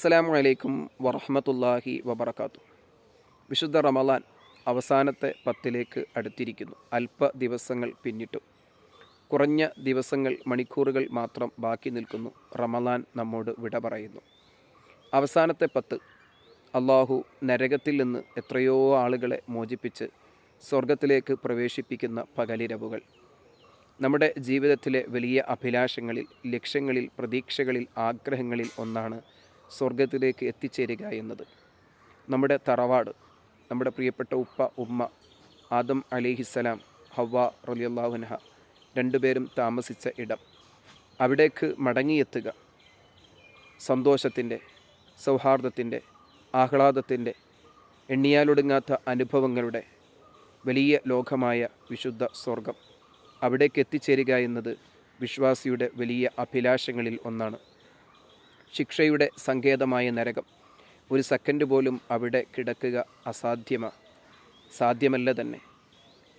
അസ്സലാമു അലൈക്കും വറഹമത്തല്ലാഹി വബർക്കാത്തു വിശുദ്ധ റമലാൻ അവസാനത്തെ പത്തിലേക്ക് അടുത്തിരിക്കുന്നു. അല്പ ദിവസങ്ങൾ പിന്നിട്ടു. കുറഞ്ഞ ദിവസങ്ങൾ മണിക്കൂറുകൾ മാത്രം ബാക്കി നിൽക്കുന്നു. റമലാൻ നമ്മോട് വിട പറയുന്നു. അവസാനത്തെ പത്ത് അള്ളാഹു നരകത്തിൽ നിന്ന് എത്രയോ ആളുകളെ മോചിപ്പിച്ച് സ്വർഗത്തിലേക്ക് പ്രവേശിപ്പിക്കുന്ന പകലിരവുകൾ. നമ്മുടെ ജീവിതത്തിലെ വലിയ അഭിലാഷങ്ങളിൽ ലക്ഷ്യങ്ങളിൽ പ്രതീക്ഷകളിൽ ആഗ്രഹങ്ങളിൽ ഒന്നാണ് സ്വർഗത്തിലേക്ക് എത്തിച്ചേരുക എന്നത് നമ്മുടെ തറവാട് നമ്മുടെ പ്രിയപ്പെട്ട ഉപ്പ ഉമ്മ ആദം അലിഹിസലാം ഹവ്വ റലിയല്ലാഹുനഹ രണ്ടുപേരും താമസിച്ച ഇടം. അവിടേക്ക് മടങ്ങിയെത്തുക. സന്തോഷത്തിന്റെ സൗഹാർദ്ദത്തിന്റെ ആഹ്ലാദത്തിന്റെ എണ്ണിയാലൊടുങ്ങാത്ത അനുഭവങ്ങളുടെ വലിയ ലോകമായ വിശുദ്ധ സ്വർഗം അവിടേക്ക് എത്തിച്ചേരുക എന്നത് വിശ്വാസിയുടെ വലിയ അഭിലാഷങ്ങളിൽ ഒന്നാണ്. ശിക്ഷയുടെ സങ്കേതമായ നരകം. ഒരു സെക്കൻഡ് പോലും അവിടെ കിടക്കുക അസാധ്യമാണ് സാധ്യമല്ല തന്നെ.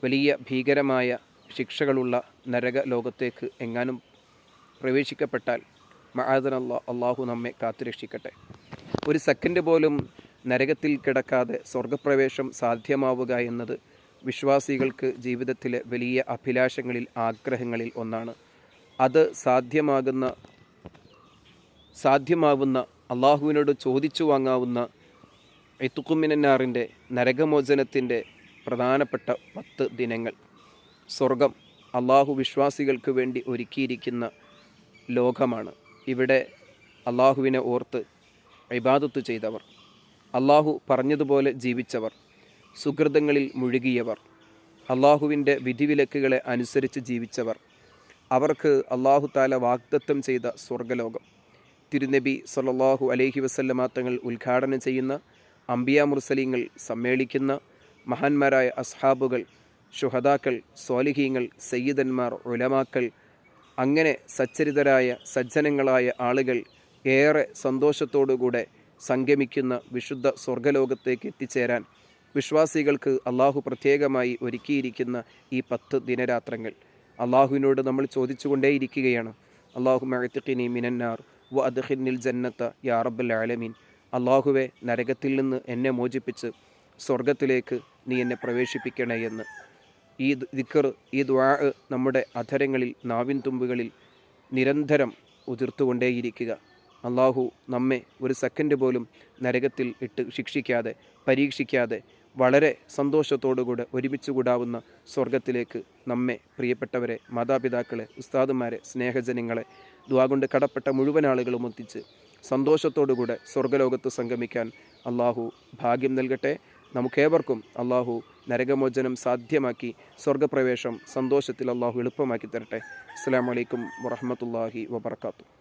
വലിയ ഭീകരമായ ശിക്ഷകളുള്ള നരക ലോകത്തേക്ക് എങ്ങാനും പ്രവേശിക്കപ്പെട്ടാൽ മഹാദനല്ല അള്ളാഹു നമ്മെ കാത്തുരക്ഷിക്കട്ടെ ഒരു സെക്കൻഡ് പോലും നരകത്തിൽ കിടക്കാതെ സ്വർഗപ്രവേശം സാധ്യമാവുക എന്നത് വിശ്വാസികൾക്ക് ജീവിതത്തിലെ വലിയ അഭിലാഷങ്ങളിൽ ആഗ്രഹങ്ങളിൽ ഒന്നാണ്. അത് സാധ്യമാകുന്ന സാധ്യമാവുന്ന അള്ളാഹുവിനോട് ചോദിച്ചു വാങ്ങാവുന്ന എത്തുക്കുമിനാറിന്റെ നരകമോചനത്തിന്റെ പ്രധാനപ്പെട്ട പത്ത് ദിനങ്ങൾ. സ്വർഗം അള്ളാഹു വിശ്വാസികൾക്ക് വേണ്ടി ഒരുക്കിയിരിക്കുന്ന ലോകമാണ്. ഇവിടെ അള്ളാഹുവിനെ ഓർത്ത് ഇബാദത്ത് ചെയ്തവർ അള്ളാഹു പറഞ്ഞതുപോലെ ജീവിച്ചവർ സുഹൃതങ്ങളിൽ മുഴുകിയവർ അള്ളാഹുവിന്റെ വിധിവിലക്കുകളെ അനുസരിച്ച് ജീവിച്ചവർ. അവർക്ക് അള്ളാഹു താല വാഗ്ദത്തം ചെയ്ത സ്വർഗലോകം. തിരുനബി സല്ലാഹു അലൈഹി വസല്ലമ തങ്ങൾ ഉദ്ഘാടനം ചെയ്യുന്ന അംബിയ മുർസലിങ്ങൾ സമ്മേളിക്കുന്ന മഹാന്മാരായ അസ്ഹാബുകൾ ഷുഹദാക്കൾ സ്വാലിഹീങ്ങൾ സയ്യിദന്മാർ ഉലമാക്കൾ അങ്ങനെ സച്ചരിതരായ സജ്ജനങ്ങളായ ആളുകൾ ഏറെ സന്തോഷത്തോടുകൂടെ സംഗമിക്കുന്ന വിശുദ്ധ സ്വർഗലോകത്തേക്ക് എത്തിച്ചേരാൻ വിശ്വാസികൾക്ക് അള്ളാഹു പ്രത്യേകമായി ഒരുക്കിയിരിക്കുന്ന ഈ പത്ത് ദിനരാത്രങ്ങൾ. അള്ളാഹുവിനോട് നമ്മൾ ചോദിച്ചുകൊണ്ടേയിരിക്കുകയാണ്. അള്ളാഹു മഴത്തിക്കിനി മിനന്നാർ. വ അദ്ഖിനിൽ ജന്നത്ത യാ റബ്ബൽ ആലമീൻ. അള്ളാഹുവെ നരകത്തിൽ നിന്ന് എന്നെ മോചിപ്പിച്ച് സ്വർഗത്തിലേക്ക് നീ എന്നെ പ്രവേശിപ്പിക്കണേ എന്ന്. ഈ ദിക്കർ ഈ ദ്വാ നമ്മുടെ അധരങ്ങളിൽ നാവിൻ തുമ്പുകളിൽ നിരന്തരം ഉതിർത്തുകൊണ്ടേയിരിക്കുക. അള്ളാഹു നമ്മെ ഒരു സെക്കൻഡ് പോലും നരകത്തിൽ ഇട്ട് ശിക്ഷിക്കാതെ പരീക്ഷിക്കാതെ വളരെ സന്തോഷത്തോടുകൂടെ ഒരുമിച്ച് കൂടാവുന്ന സ്വർഗത്തിലേക്ക് നമ്മെ പ്രിയപ്പെട്ടവരെ മാതാപിതാക്കളെ ഉസ്താദുമാരെ സ്നേഹജനങ്ങളെ ദ്വാകൊണ്ട് കടപ്പെട്ട മുഴുവൻ ആളുകളും ഒത്തിച്ച് സന്തോഷത്തോടുകൂടെ സ്വർഗലോകത്ത് സംഗമിക്കാൻ അള്ളാഹു ഭാഗ്യം നൽകട്ടെ. നമുക്കേവർക്കും അള്ളാഹു നരകമോചനം സാധ്യമാക്കി സ്വർഗപ്രവേശം സന്തോഷത്തിൽ അള്ളാഹു എളുപ്പമാക്കി തരട്ടെ. അസ്സാം വലൈക്കും വറഹമത്തല്ലാഹി വബർക്കാത്തു